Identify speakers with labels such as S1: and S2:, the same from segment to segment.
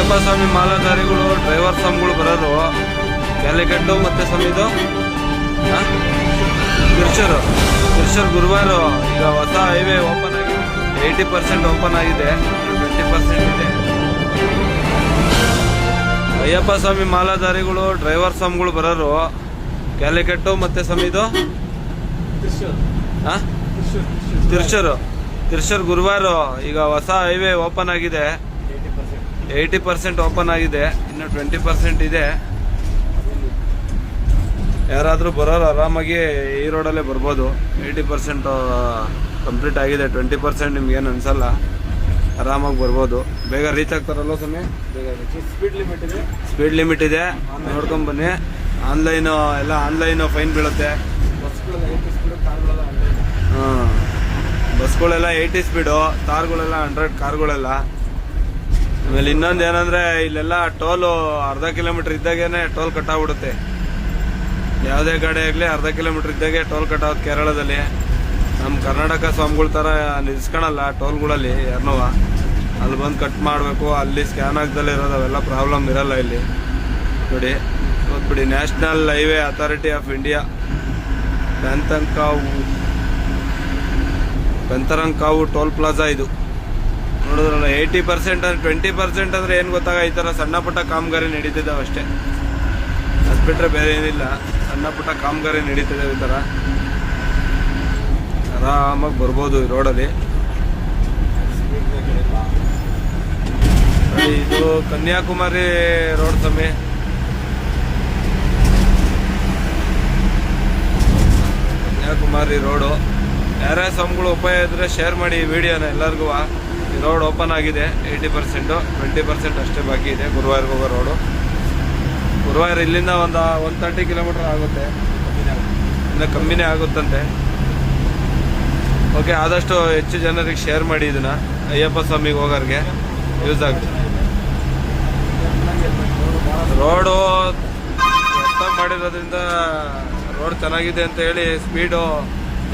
S1: ಅಯ್ಯಪ್ಪ ಸ್ವಾಮಿ ಮಾಲಾಧಾರಿಗಳು driver ಸ್ವಾಮಿಗಳು ಬರೋರು ಕ್ಯಾಲಿಕಟ್ಟು ಮತ್ತೆ ಸ್ವಾಮಿದು ತಿರ್ಚೂರು ತಿರ್ಚೂರು ಗುರುವಾರ ಈಗ ಹೊಸ ಹೈವೇ ಓಪನ್ ಆಗಿದೆ ಏಯ್ಟಿ ಪರ್ಸೆಂಟ್ ಓಪನ್ ಆಗಿದೆ. ಟ್ವೆಂಟಿ ಪರ್ಸೆಂಟ್ ಇದೆ. ಅಯ್ಯಪ್ಪ ಸ್ವಾಮಿ ಮಾಲಾಧಾರಿಗಳು ಡ್ರೈವರ್ ಸ್ವಾಮಿಗಳು ಬರೋರು. ಕ್ಯಾಲಿಕಟ್ಟು ಮತ್ತೆ ಸ್ವಾಮಿದು ತಿರ್ಚೂರು ತಿರ್ಚೂರು ಗುರುವಾರ ಈಗ ಹೊಸ ಹೈವೇ ಓಪನ್ ಆಗಿದೆ. ಏಯ್ಟಿ ಪರ್ಸೆಂಟ್ ಓಪನ್ ಆಗಿದೆ ಇನ್ನು ಟ್ವೆಂಟಿ ಪರ್ಸೆಂಟ್ ಇದೆ. ಯಾರಾದರೂ ಬರೋರು ಆರಾಮಾಗಿ ಈ ರೋಡಲ್ಲೇ ಬರ್ಬೋದು. ಏಯ್ಟಿ ಪರ್ಸೆಂಟ್ ಕಂಪ್ಲೀಟ್ ಆಗಿದೆ ಟ್ವೆಂಟಿ ಪರ್ಸೆಂಟ್ ನಿಮ್ಗೇನು ಅನಿಸಲ್ಲ. ಆರಾಮಾಗಿ ಬರ್ಬೋದು. ಬೇಗ ರೀಚ್ ಆಗ್ತಾರಲ್ಲ ಸಮಯ ಬೇಗ
S2: ಸ್ಪೀಡ್ ಲಿಮಿಟ್ ಇದೆ.
S1: ಸ್ಪೀಡ್ ಲಿಮಿಟ್ ಇದೆ. ನೋಡ್ಕೊಂಡು ಬನ್ನಿ. ಆನ್ಲೈನು ಎಲ್ಲ ಆನ್ಲೈನು ಫೈನ್ ಬೀಳುತ್ತೆ. ಹಾಂ ಬಸ್ಗಳೆಲ್ಲ ಏಯ್ಟಿ ಸ್ಪೀಡು ಕಾರ್ಗಳೆಲ್ಲ ಹಂಡ್ರೆಡ್ ಕಾರ್ಗಳೆಲ್ಲ ಆಮೇಲೆ ಇನ್ನೊಂದು ಏನಂದ್ರೆ, ಇಲ್ಲೆಲ್ಲ ಟೋಲು ಅರ್ಧ ಕಿಲೋಮೀಟರ್ ಇದ್ದಾಗೇನೆ ಟೋಲ್ ಕಟ್ಟಾಗ್ಬಿಡುತ್ತೆ. ಯಾವುದೇ ಗಾಡಿ ಆಗಲಿ ಅರ್ಧ ಕಿಲೋಮೀಟರ್ ಇದ್ದಾಗೆ ಟೋಲ್ ಕಟ್ಟಾಗುತ್ತೆ ಕೇರಳದಲ್ಲಿ. ನಮ್ಮ ಕರ್ನಾಟಕ ಸ್ವಾಮಿಗಳ ಥರ ನಿಲ್ಸ್ಕೊಳಲ್ಲ ಟೋಲ್ಗಳಲ್ಲಿ ಯಾರನ್ನೂ ಅಲ್ಲಿ ಬಂದು ಕಟ್ ಮಾಡಬೇಕು, ಅಲ್ಲಿ ಸ್ಕ್ಯಾನ್ ಆಗ್ದಲ್ಲಿ ಇರೋದು, ಅವೆಲ್ಲ ಪ್ರಾಬ್ಲಮ್ ಇರಲ್ಲ ಇಲ್ಲಿ. ನೋಡಿ ಗೊತ್ಬಿಡಿ national highway authority of India. ಪೆಂತಂಕಾವು ಬೆಂತರಂಕಾವು ಟೋಲ್ ಪ್ಲಾಜಾ ಇದು. ನೋಡಿದ್ರಲ್ಲ ಏಯ್ಟಿ ಪರ್ಸೆಂಟ್ ಅಂದ್ರೆ ಟ್ವೆಂಟಿ ಪರ್ಸೆಂಟ್ ಅಂದರೆ ಏನು ಗೊತ್ತಾಗ ಈ ಥರ ಸಣ್ಣ ಪುಟ್ಟ ಕಾಮಗಾರಿ ನಡೀತಿದ್ದಾವೆ ಅಷ್ಟೇ. ಅದು ಬಿಟ್ಟರೆ ಬೇರೆ ಏನಿಲ್ಲ. ಸಣ್ಣ ಪುಟ್ಟ ಕಾಮಗಾರಿ ನಡೀತಿದ್ದಾವೆ ಈ ಥರ ಆರಾಮಾಗಿ ಬರ್ಬೋದು ಈ ರೋಡಲ್ಲಿ. ಇದು ಕನ್ಯಾಕುಮಾರಿ ರೋಡ್ ತಮ್ಮಿ ಕನ್ಯಾಕುಮಾರಿ ರೋಡು. ಯಾರ್ಯಾರ ಸ್ವಾಮಿಗಳು ಉಪಾಯ ಇದ್ರೆ ಶೇರ್ ಮಾಡಿ ಈ ವಿಡಿಯೋನ ಎಲ್ಲರಿಗೂ. ರೋಡ್ ಓಪನ್ ಆಗಿದೆ ಏಯ್ಟಿ ಪರ್ಸೆಂಟು, ಟ್ವೆಂಟಿ ಪರ್ಸೆಂಟ್ ಅಷ್ಟೇ ಬಾಕಿ ಇದೆ ಗುರುವಾರಕ್ಕೆ ಹೋಗೋ ರೋಡು. ಗುರುವಾರ ಇಲ್ಲಿಂದ ಒಂದು ಒನ್ ತರ್ಟಿ ಕಿಲೋಮೀಟರ್ ಆಗುತ್ತೆ. ಇನ್ನು ಕಮ್ಮಿನೇ ಆಗುತ್ತಂತೆ. ಓಕೆ ಆದಷ್ಟು ಹೆಚ್ಚು ಜನರಿಗೆ ಶೇರ್ ಮಾಡಿ ಇದನ್ನು. ಅಯ್ಯಪ್ಪ ಸ್ವಾಮಿಗೆ ಹೋಗೋರಿಗೆ ಯೂಸ್ ಆಗುತ್ತೆ. ರೋಡು ಅರ್ಥ ಮಾಡಿರೋದ್ರಿಂದ ರೋಡ್ ಚೆನ್ನಾಗಿದೆ ಅಂತ ಹೇಳಿ ಸ್ಪೀಡು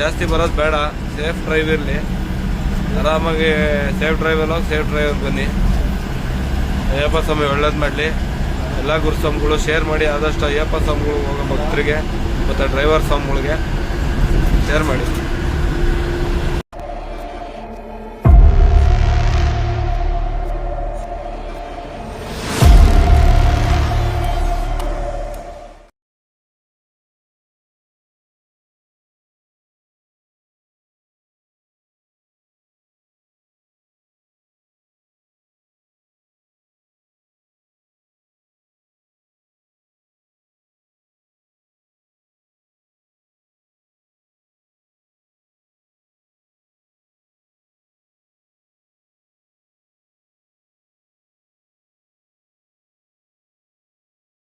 S1: ಜಾಸ್ತಿ ಬರೋದು ಬೇಡ. ಸೇಫ್ ಡ್ರೈವ್ ಇರಲಿ. ಆರಾಮಾಗಿ ಸೇಫ್ ಡ್ರೈವಲ್ಲಿ ಹೋಗಿ ಸೇಫ್ ಡ್ರೈವರ್ ಬನ್ನಿ. ಅಯ್ಯಪ್ಪ ಸ್ವಾಮಿ ಒಳ್ಳೇದು ಮಾಡಲಿ. ಎಲ್ಲ ಗುರು ಸ್ವಾಮಿಗಳು ಶೇರ್ ಮಾಡಿ, ಆದಷ್ಟು ಅಯ್ಯಪ್ಪ ಸ್ವಾಮಿಗಳು ಹೋಗೋ ಭಕ್ತರಿಗೆ, ಮತ್ತು ಡ್ರೈವರ್ ಸ್ವಾಮಿಗಳಿಗೆ ಶೇರ್ ಮಾಡಿ.